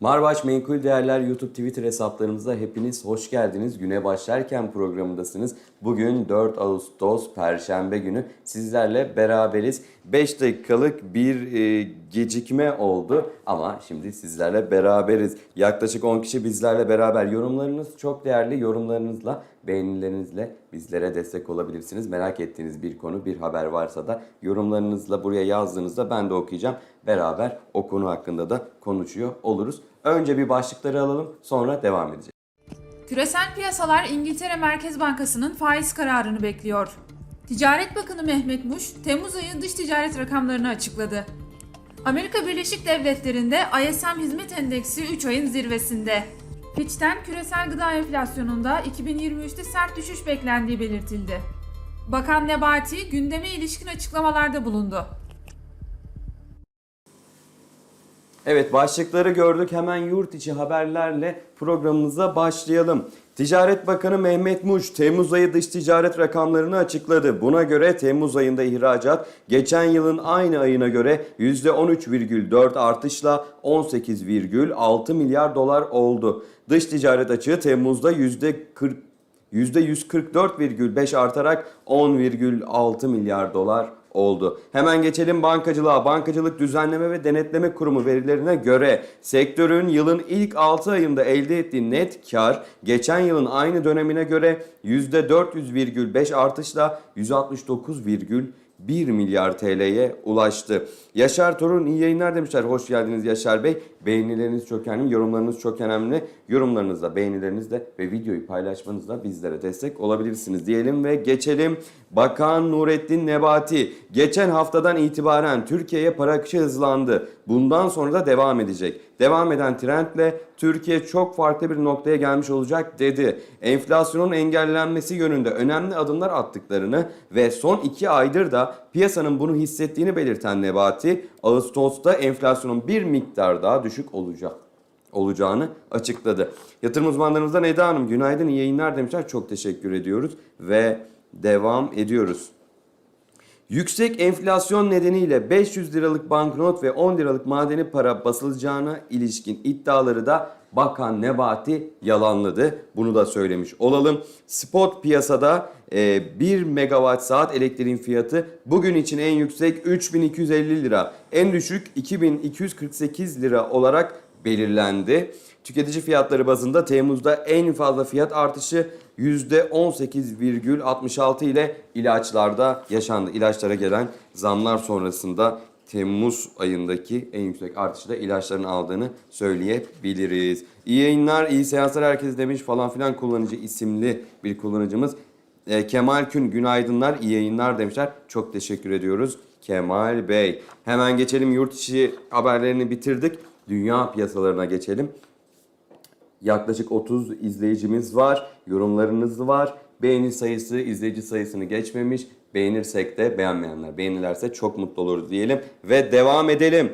Marbaş Menkul Değerler YouTube Twitter hesaplarımıza hepiniz hoş geldiniz. Güne başlarken programındasınız. Bugün 4 Ağustos Perşembe günü sizlerle beraberiz. 5 dakikalık bir e, gecikme oldu ama şimdi sizlerle beraberiz. Yaklaşık 10 kişi bizlerle beraber. Yorumlarınız çok değerli. Yorumlarınızla, beğenilerinizle bizlere destek olabilirsiniz. Merak ettiğiniz bir konu, bir haber varsa da yorumlarınızla buraya yazdığınızda ben de okuyacağım. Beraber o konu hakkında da konuşuyor oluruz. Önce bir başlıkları alalım sonra devam edeceğiz. Küresel piyasalar İngiltere Merkez Bankası'nın faiz kararını bekliyor. Ticaret Bakanı Mehmet Muş, Temmuz ayı dış ticaret rakamlarını açıkladı. Amerika Birleşik Devletleri'nde ISM Hizmet Endeksi 3 ayın zirvesinde. Fitch'ten küresel gıda enflasyonunda 2023'te sert düşüş beklendiği belirtildi. Bakan Nebati gündeme ilişkin açıklamalarda bulundu. Evet başlıkları gördük. Hemen yurt içi haberlerle programımıza başlayalım. Ticaret Bakanı Mehmet Muş Temmuz ayı dış ticaret rakamlarını açıkladı. Buna göre Temmuz ayında ihracat geçen yılın aynı ayına göre %13,4 artışla 18,6 milyar dolar oldu. Dış ticaret açığı Temmuz'da %40 %144,5 artarak 10,6 milyar dolar oldu. Hemen geçelim bankacılığa. Bankacılık Düzenleme ve Denetleme Kurumu verilerine göre sektörün yılın ilk 6 ayında elde ettiği net kar geçen yılın aynı dönemine göre %400,5 artışla 169,1 milyar TL'ye ulaştı. Yaşar Torun iyi yayınlar demişler. Hoş geldiniz Yaşar Bey. Beğenileriniz çok önemli, yorumlarınız çok önemli. Yorumlarınızla, beğenilerinizle ve videoyu paylaşmanızla bizlere destek olabilirsiniz diyelim ve geçelim. Bakan Nurettin Nebati geçen haftadan itibaren Türkiye'ye para akışı hızlandı. Bundan sonra da devam edecek. Devam eden trendle Türkiye çok farklı bir noktaya gelmiş olacak dedi. Enflasyonun engellenmesi yönünde önemli adımlar attıklarını ve son iki aydır da piyasanın bunu hissettiğini belirten Nebati, Ağustos'ta enflasyonun bir miktar daha düşük olacak olacağını açıkladı. Yatırım uzmanlarımızdan Eda Hanım günaydın iyi yayınlar demişler. Çok teşekkür ediyoruz ve devam ediyoruz. Yüksek enflasyon nedeniyle 500 liralık banknot ve 10 liralık madeni para basılacağına ilişkin iddiaları da Bakan Nebati yalanladı. Bunu da söylemiş olalım. Spot piyasada 1 megawatt saat elektriğin fiyatı bugün için en yüksek 3250 lira, en düşük 2248 lira olarak belirlendi. Tüketici fiyatları bazında Temmuz'da en fazla fiyat artışı %18,66 ile ilaçlarda yaşandı. İlaçlara gelen zamlar sonrasında Temmuz ayındaki en yüksek artışı da ilaçların aldığını söyleyebiliriz. İyi yayınlar, iyi seanslar herkes demiş falan filan kullanıcı isimli bir kullanıcımız. E, Kemal Kün günaydınlar, iyi yayınlar demişler. Çok teşekkür ediyoruz Kemal Bey. Hemen geçelim yurt içi haberlerini bitirdik. Dünya piyasalarına geçelim. Yaklaşık 30 izleyicimiz var. Yorumlarınız var. Beğeni sayısı izleyici sayısını geçmemiş. Beğenirsek de beğenmeyenler beğenirlerse çok mutlu oluruz diyelim. Ve devam edelim.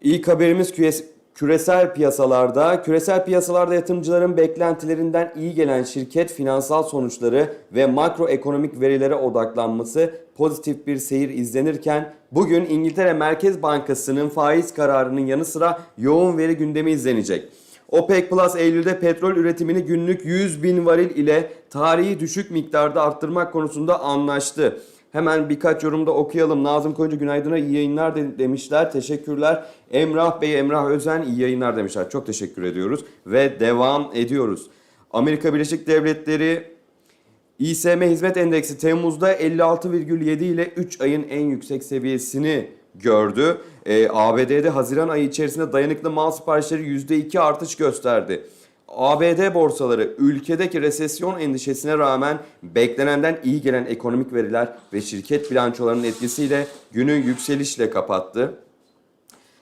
İlk haberimiz küres- küresel piyasalarda. Küresel piyasalarda yatırımcıların beklentilerinden iyi gelen şirket finansal sonuçları ve makroekonomik verilere odaklanması pozitif bir seyir izlenirken bugün İngiltere Merkez Bankası'nın faiz kararının yanı sıra yoğun veri gündemi izlenecek. OPEC Plus Eylül'de petrol üretimini günlük 100 bin varil ile tarihi düşük miktarda arttırmak konusunda anlaştı. Hemen birkaç yorumda okuyalım. Nazım Koyuncu günaydın'a iyi yayınlar de- demişler. Teşekkürler. Emrah Bey, Emrah Özen iyi yayınlar demişler. Çok teşekkür ediyoruz. Ve devam ediyoruz. Amerika Birleşik Devletleri İSM Hizmet Endeksi Temmuz'da 56,7 ile 3 ayın en yüksek seviyesini gördü. Ee, ABD'de Haziran ayı içerisinde dayanıklı mal siparişleri %2 artış gösterdi. ABD borsaları ülkedeki resesyon endişesine rağmen beklenenden iyi gelen ekonomik veriler ve şirket bilançolarının etkisiyle günü yükselişle kapattı.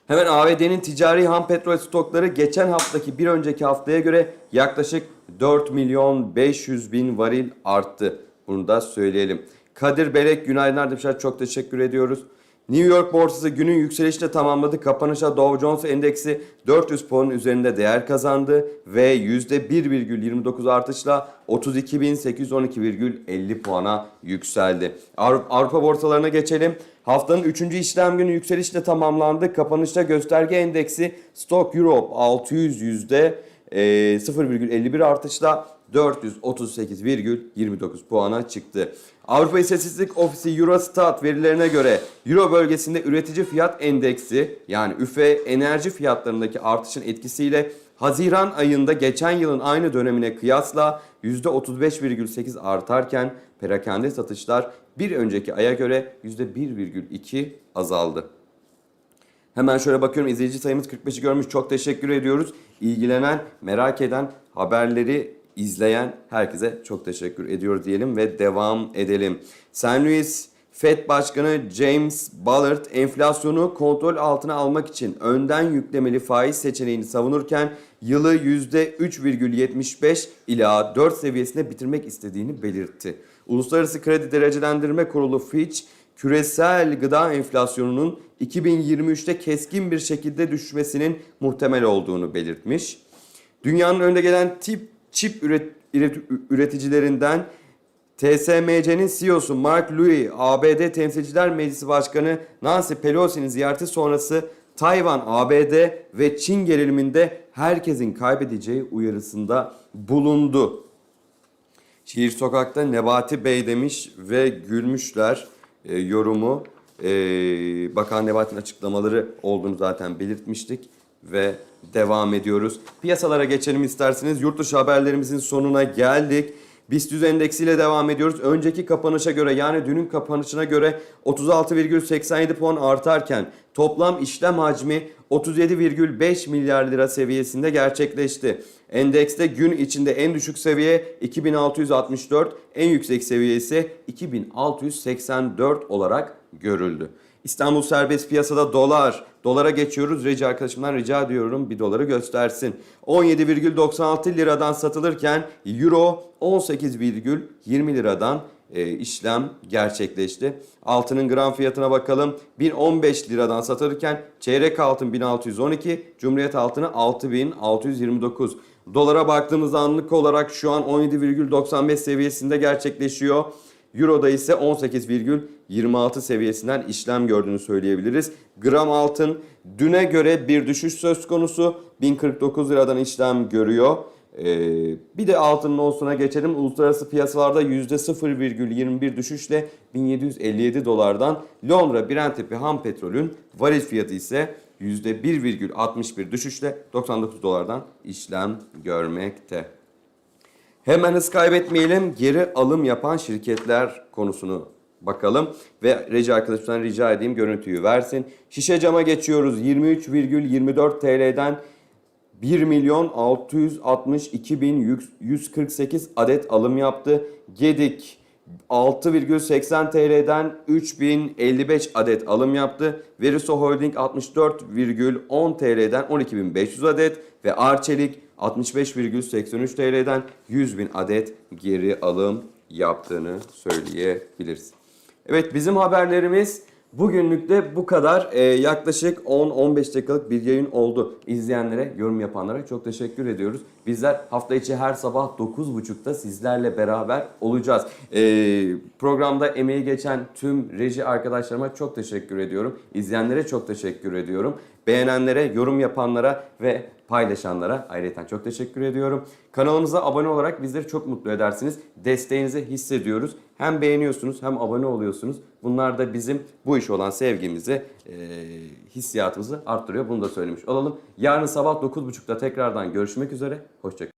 Hemen ABD'nin ticari ham petrol stokları geçen haftaki bir önceki haftaya göre yaklaşık 4 milyon 500 bin varil arttı. Bunu da söyleyelim. Kadir Belek günaydınlar demişler. Çok teşekkür ediyoruz. New York borsası günün yükselişle tamamladı. Kapanışa Dow Jones Endeksi 400 puanın üzerinde değer kazandı ve %1,29 artışla 32.812,50 puana yükseldi. Avrupa, borsalarına geçelim. Haftanın 3. işlem günü yükselişle tamamlandı. Kapanışta gösterge endeksi Stock Europe 600 yüzde e, 0,51 artışla 438,29 puana çıktı. Avrupa İstatistik Ofisi Eurostat verilerine göre Euro bölgesinde üretici fiyat endeksi yani üfe enerji fiyatlarındaki artışın etkisiyle Haziran ayında geçen yılın aynı dönemine kıyasla %35,8 artarken perakende satışlar bir önceki aya göre %1,2 azaldı. Hemen şöyle bakıyorum izleyici sayımız 45'i görmüş. Çok teşekkür ediyoruz. İlgilenen, merak eden, haberleri izleyen herkese çok teşekkür ediyoruz diyelim ve devam edelim. St. Louis Fed Başkanı James Bullard enflasyonu kontrol altına almak için önden yüklemeli faiz seçeneğini savunurken yılı %3,75 ila 4 seviyesinde bitirmek istediğini belirtti. Uluslararası Kredi Derecelendirme Kurulu Fitch küresel gıda enflasyonunun 2023'te keskin bir şekilde düşmesinin muhtemel olduğunu belirtmiş. Dünyanın önde gelen tip çip üret, üret- üreticilerinden TSMC'nin CEO'su Mark Louis, ABD Temsilciler Meclisi Başkanı Nancy Pelosi'nin ziyareti sonrası Tayvan, ABD ve Çin geriliminde herkesin kaybedeceği uyarısında bulundu. Şiir Sokak'ta Nebati Bey demiş ve gülmüşler e, yorumu. E, Bakan Nebati'nin açıklamaları olduğunu zaten belirtmiştik ve devam ediyoruz. Piyasalara geçelim isterseniz. Yurt dışı haberlerimizin sonuna geldik. BIST 100 endeksiyle devam ediyoruz. Önceki kapanışa göre yani dünün kapanışına göre 36,87 puan artarken toplam işlem hacmi 37,5 milyar lira seviyesinde gerçekleşti. Endekste gün içinde en düşük seviye 2664, en yüksek seviye ise 2684 olarak görüldü. İstanbul serbest piyasada dolar. Dolara geçiyoruz. Reci arkadaşımdan rica ediyorum bir doları göstersin. 17,96 liradan satılırken euro 18,20 liradan e, işlem gerçekleşti. Altının gram fiyatına bakalım. 1015 liradan satılırken çeyrek altın 1612, Cumhuriyet altını 6629. Dolara baktığımız anlık olarak şu an 17,95 seviyesinde gerçekleşiyor. Euro'da ise 18,26 seviyesinden işlem gördüğünü söyleyebiliriz. Gram altın düne göre bir düşüş söz konusu. 1049 liradan işlem görüyor. Ee, bir de altının olsuna geçelim. Uluslararası piyasalarda %0,21 düşüşle 1757 dolardan Londra Brent tipi ham petrolün varil fiyatı ise %1,61 düşüşle 99 dolardan işlem görmekte. Hemen hız kaybetmeyelim. Geri alım yapan şirketler konusunu bakalım. Ve reji arkadaşımdan rica edeyim görüntüyü versin. Şişe cama geçiyoruz. 23,24 TL'den 1 milyon 662 bin 148 adet alım yaptı. Gedik 6,80 TL'den 3055 adet alım yaptı. Veriso Holding 64,10 TL'den 12.500 adet ve Arçelik 65,83 TL'den 100.000 adet geri alım yaptığını söyleyebiliriz. Evet bizim haberlerimiz bugünlük de bu kadar. Ee, yaklaşık 10-15 dakikalık bir yayın oldu. İzleyenlere, yorum yapanlara çok teşekkür ediyoruz. Bizler hafta içi her sabah 9.30'da sizlerle beraber olacağız. Ee, programda emeği geçen tüm reji arkadaşlarıma çok teşekkür ediyorum. İzleyenlere çok teşekkür ediyorum. Beğenenlere, yorum yapanlara ve paylaşanlara ayrıca çok teşekkür ediyorum. Kanalımıza abone olarak bizleri çok mutlu edersiniz. Desteğinizi hissediyoruz. Hem beğeniyorsunuz hem abone oluyorsunuz. Bunlar da bizim bu iş olan sevgimizi, e, hissiyatımızı arttırıyor. Bunu da söylemiş olalım. Yarın sabah 9.30'da tekrardan görüşmek üzere. Hoşçakalın.